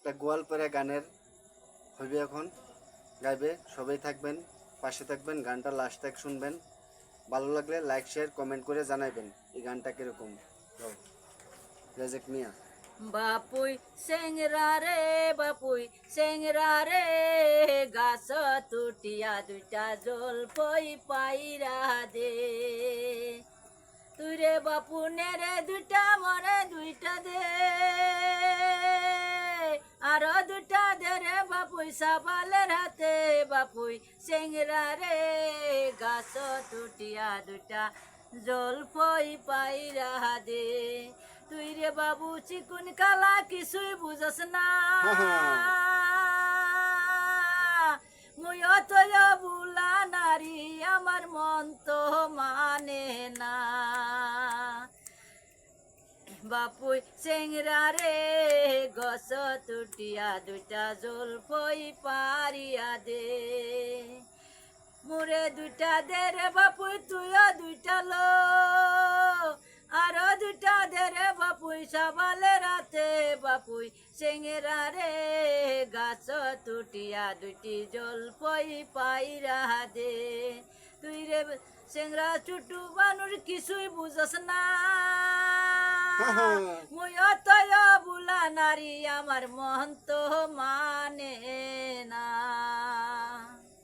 একটা গোয়ালপাড়া গানের হইবে এখন। গাইবে, সবাই থাকবেন, পাশে থাকবেন, গানটা লাস্ট তক শুনবেন। ভালো লাগলে লাইক শেয়ার কমেন্ট করে জানাইবেন এই গানটা কীরকম। রেজেক মিয়া। বাপুই সেংরা রে, বাপুই সেংরা রে, গাছ তুটিয়া দুইটা জল পই পাইরা দে। তুই রে বাপু নে রে দুইটা রে বাপুই সাবালের হাতে বাপুই সেংরা রে, গাছ তুটিয়া দুটা জল পই পাইরা দে তুই রে বাবু, চিকুন কালা কিছুই বুঝস না। মুই অতয় বুলা নারী, আমার মন তো মানে না। বাপুই চেংরা রে গছ তুটিয়া দুইটা জল পই পারিয়া দে। মুরে দুটা দে রে বাপুই তুইও দুইটা লো। আরও দুটা দে রে বাপুই সবালে রাতে বাপুই সেঙেরা রে গাছ তুটিয়া দুইটি জল পই পাইরা দে। তুই রে সেংরা চুটু বানুর কিছুই বুঝস না। মুই অতয় বুলা নারী আমার মহন্ত মানে।